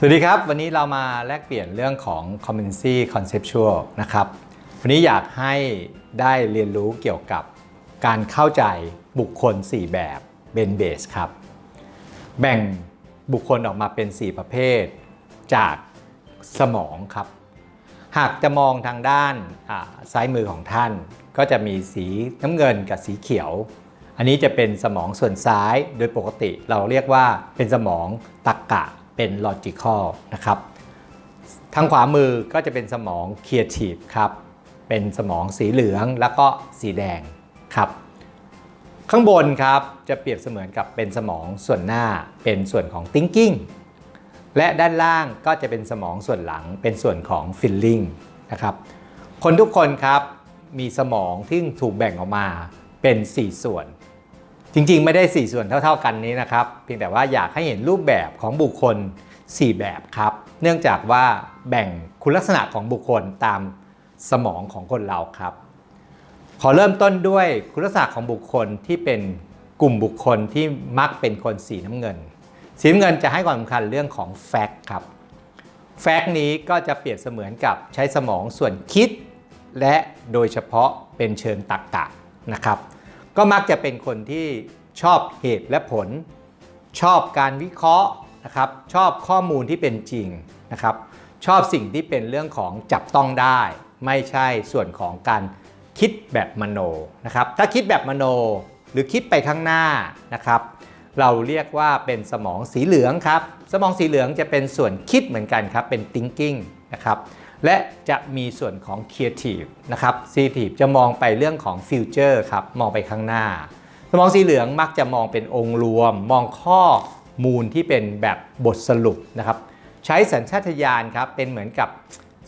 สวัสดีครับ วันนี้เรามาแลกเปลี่ยนเรื่องของ community conceptual นะครับ วันนี้อยากให้ได้เรียนรู้เกี่ยวกับการเข้าใจบุคคล 4 แบบเบนเบสครับ แบ่งบุคคลออกมาเป็น 4 ประเภท จากสมองครับ หากจะมองทางด้านซ้ายมือของท่าน ก็จะมีสีน้ำเงินกับสีเขียว อันนี้จะเป็นสมองส่วนซ้ายโดยปกติเราเรียกว่าเป็นสมองตรรกะ เป็น logical นะครับทางขวามือก็จะเป็นสมอง creative ครับเป็นสมองสีเหลืองแล้วก็สีแดงครับข้างบนครับจะเปรียบเสมือนกับเป็นสมองส่วนหน้าเป็นส่วนของ thinking และด้านล่างก็จะเป็นสมองส่วนหลังเป็นส่วนของ feeling นะครับคนทุกคนครับมีสมองที่ถูกแบ่งออกมาเป็น 4 ส่วน จริงๆ ไม่ได้ 4 ส่วนเท่า ๆ กันนี้นะครับ เพียงแต่ว่าอยากให้เห็นรูปแบบของบุคคล 4 แบบครับ เนื่องจากว่าแบ่งคุณลักษณะของบุคคลตามสมองของคนเราครับ ขอเริ่มต้นด้วยคุณลักษณะของบุคคลที่เป็นกลุ่มบุคคลที่มักเป็นคนสีน้ำเงิน สีน้ำเงินจะให้ความสำคัญเรื่องของแฟกต์ครับ แฟกต์นี้ก็จะเปรียบเสมือนกับใช้สมองส่วนคิด และโดยเฉพาะเป็นเชิงตรรกะนะครับ ก็มักจะเป็นคนที่ชอบเหตุและผล ชอบการวิเคราะห์นะครับชอบข้อมูลที่เป็นจริงนะครับ ชอบสิ่งที่เป็นเรื่องของจับต้องได้ ไม่ใช่ส่วนของการคิดแบบมโนนะครับ ถ้าคิดแบบมโนหรือคิดไปข้างหน้านะครับ เราเรียกว่าเป็นสมองสีเหลืองครับ สมองสีเหลืองจะเป็นส่วนคิดเหมือนกันครับเป็น thinking นะครับ และจะมีส่วนของ creative นะครับ creative จะมองไปเรื่องของ future ครับ มองไปข้างหน้า สมองสีเหลืองมักจะมองเป็นองค์รวม มองข้อมูลที่เป็นแบบบทสรุปนะครับ ใช้สัญชาตญาณครับ เป็นเหมือนกับ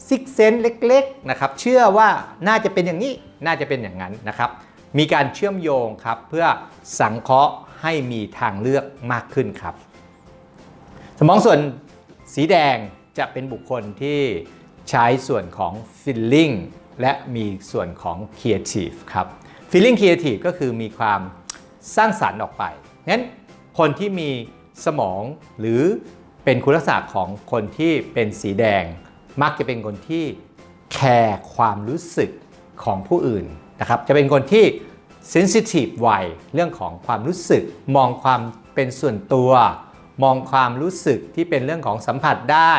ซิกเซนเล็กๆนะครับ เชื่อว่าน่าจะเป็นอย่างนี้ น่าจะเป็นอย่างนั้นนะครับ มีการเชื่อมโยงครับ เพื่อสังเคราะห์ให้มีทางเลือกมากขึ้นครับ สมองส่วนสีแดงจะเป็นบุคคลที่ ใช้ส่วนของ feeling และมีส่วนของ creative ครับ feeling creative ก็คือมีความสร้างสรรค์ออกไปงั้นคนที่มีสมองหรือเป็นคุณลักษณะของคนที่เป็นสีแดง มักจะเป็นคนที่แคร์ความรู้สึกของผู้อื่นนะครับ จะเป็นคนที่ sensitive ไวเรื่องของความรู้สึก มองความเป็นส่วนตัว มองความรู้สึกที่เป็นเรื่องของสัมผัสได้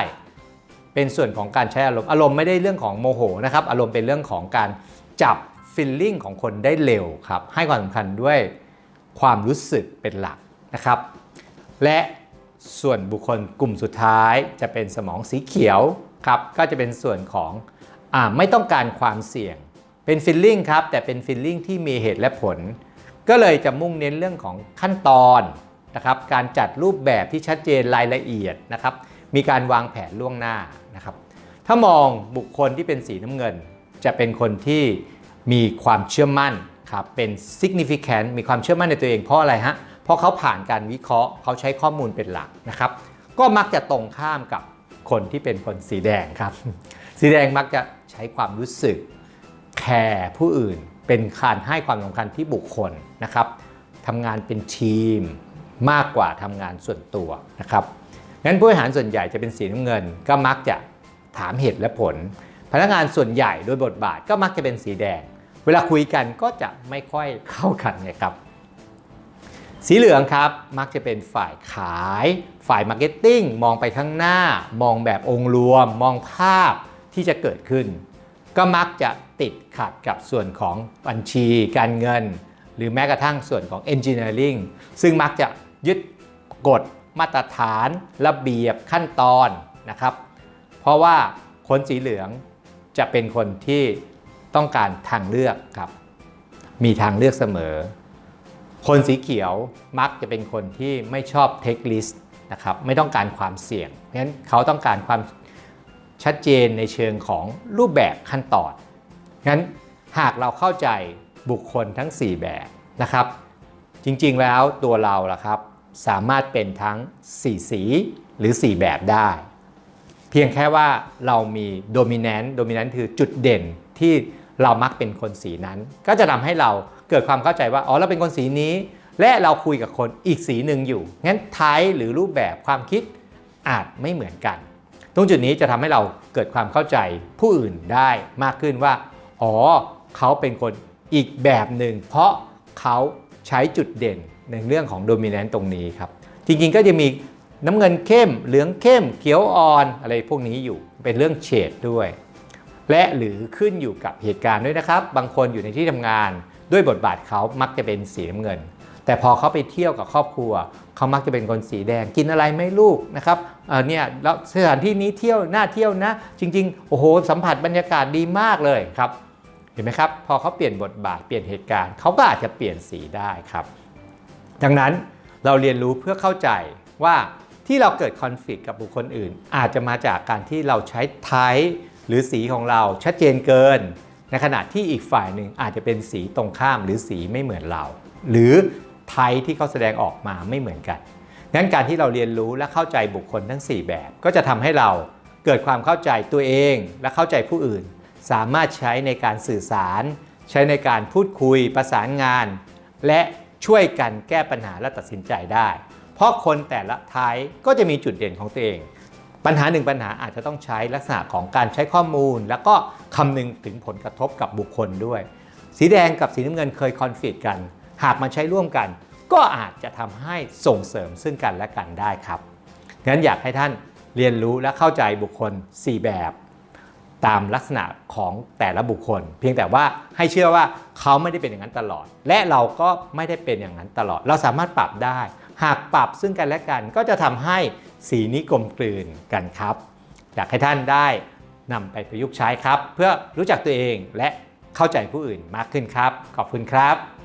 เป็นส่วนของการใช้อารมณ์อารมณ์ไม่ได้เรื่องของโมโหนะครับ อารมณ์เป็นเรื่องของการจับ feeling ของคนได้เร็วครับให้ความสำคัญด้วยความรู้สึกเป็นหลักนะครับ และส่วนบุคคลกลุ่มสุดท้ายจะเป็นสมองสีเขียวครับก็จะเป็นส่วนของอไม่ต้องการความเสี่ยง เป็น feeling ครับแต่เป็น feeling ที่มีเหตุและผล ก็เลยจะมุ่งเน้นเรื่องของขั้นตอนนะครับการจัดรูปแบบที่ชัดเจนรายละเอียดนะครับมีการวางแผนล่วงหน้า นะครับ ถ้ามองบุคคลที่เป็นสีน้ำเงิน จะเป็นคนที่มีความเชื่อมั่นครับเป็น significant มีความเชื่อมั่นในตัวเองเพราะอะไรฮะ เพราะเขาผ่านการวิเคราะห์เขาใช้ข้อมูลเป็นหลักนะครับ ก็มักจะตรงข้ามกับคนที่เป็นคนสีแดงครับ สีแดงมักจะใช้ความรู้สึกแคร์ผู้อื่น เป็นการให้ความสำคัญที่บุคคลนะครับทำงานเป็นทีมมากกว่าทำงานส่วนตัวนะครับ งั้นผู้บริหารส่วนใหญ่จะเป็นสีน้ำเงิน ก็มักจะถามเหตุและผล พนักงานส่วนใหญ่โดยบทบาทก็มักจะเป็นสีแดง เวลาคุยกันก็จะไม่ค่อยเข้ากันไงครับ สีเหลืองครับมักจะเป็นฝ่ายขาย ฝ่ายมาร์เก็ตติ้งมองไปข้างหน้า มองแบบองค์รวม มองภาพที่จะเกิดขึ้น ก็มักจะติดขัดกับส่วนของบัญชี การเงิน หรือแม้กระทั่งส่วนของ Engineering ซึ่งมักจะยึดกฎ มาตรฐานระเบียบขั้นตอนนะครับ เพราะว่าคนสีเหลืองจะเป็นคนที่ต้องการทางเลือกครับ มีทางเลือกเสมอ คนสีเขียวมักจะเป็นคนที่ไม่ชอบ take risk นะครับไม่ต้องการความเสี่ยงงั้นเขาต้องการความชัดเจนในเชิงของรูปแบบขั้นตอนงั้นหากเราเข้าใจบุคคลทั้ง 4 แบบนะครับ จริงๆแล้วตัวเราล่ะครับ สามารถเป็นทั้ง 4 สีหรือ 4 แบบได้ เพียงแค่ว่าเรามี dominant dominant คือจุดเด่นที่เรามักเป็นคนสีนั้น ก็จะทำให้เราเกิดความเข้าใจว่า อ๋อ เราเป็นคนสีนี้ และเราคุยกับคนอีกสีหนึ่งอยู่ งั้นไทป์หรือรูปแบบความคิดอาจไม่เหมือนกัน ตรงจุดนี้จะทำให้เราเกิดความเข้าใจผู้อื่นได้มากขึ้นว่า อ๋อ เขาเป็นคนอีกแบบหนึ่ง เพราะเขาใช้จุดเด่น ในเรื่องของโดมิเนนต์ตรงนี้ครับ จริงๆก็จะมีน้ำเงินเข้ม เหลืองเข้ม เขียวอ่อนอะไรพวกนี้อยู่เป็นเรื่องเฉดด้วย และหรือขึ้นอยู่กับเหตุการณ์ด้วยนะครับ บางคนอยู่ในที่ทำงานด้วยบทบาทเขามักจะเป็นสีน้ำเงิน แต่พอเขาไปเที่ยวกับครอบครัว เขามักจะเป็นคนสีแดงกินอะไรไม่ลูกนะครับเออเนี่ยแล้วสถานที่นี้เที่ยวน่าเที่ยวนะ จริง ๆ โอ้โหสัมผัสบรรยากาศดีมากเลยครับเห็นไหมครับ พอเขาเปลี่ยนบทบาทเปลี่ยนเหตุการณ์เขาก็อาจจะเปลี่ยนสีได้ครับ ดังนั้นเราเรียนรู้เพื่อเข้าใจว่าที่เราเกิดคอนฟ lict กับบุคคลอื่น อาจจะมาจากการที่เราใช้ไทป์หรือสีของเราชัดเจนเกิน ในขณะที่อีกฝ่ายหนึ่งอาจจะเป็นสีตรงข้ามหรือสีไม่เหมือนเรา หรือไทป์ที่เขาแสดงออกมาไม่เหมือนกันงั้นการที่เราเรียนรู้และเข้าใจบุคคลทั้ง 4 แบบ ก็จะทำให้เราเกิดความเข้าใจตัวเองและเข้าใจผู้อื่น สามารถใช้ในการสื่อสาร ใช้ในการพูดคุยประสานงาน และ ช่วยกันแก้ปัญหาและตัดสินใจได้ เพราะคนแต่ละท้ายก็จะมีจุดเด่นของตัวเอง ปัญหาหนึ่งปัญหาอาจจะต้องใช้ลักษณะของการใช้ข้อมูล แล้วก็คำนึงถึงผลกระทบกับบุคคลด้วย สีแดงกับสีน้ำเงินเคยคอนฟ lict กัน หากมาใช้ร่วมกัน ก็อาจจะทำให้ส่งเสริมซึ่งกันและกันได้ครับงั้นอยากให้ท่านเรียนรู้และเข้าใจบุคคล 4 แบบ ตามลักษณะของแต่ละบุคคล เพียงแต่ว่าให้เชื่อว่าเขาไม่ได้เป็นอย่างนั้นตลอด และเราก็ไม่ได้เป็นอย่างนั้นตลอด เราสามารถปรับได้ หากปรับซึ่งกันและกันก็จะทำให้สีนี้กลมกลืนกันครับอยากให้ท่านได้นำไปประยุกต์ใช้ครับ เพื่อรู้จักตัวเองและเข้าใจผู้อื่นมากขึ้นครับ ขอบคุณครับ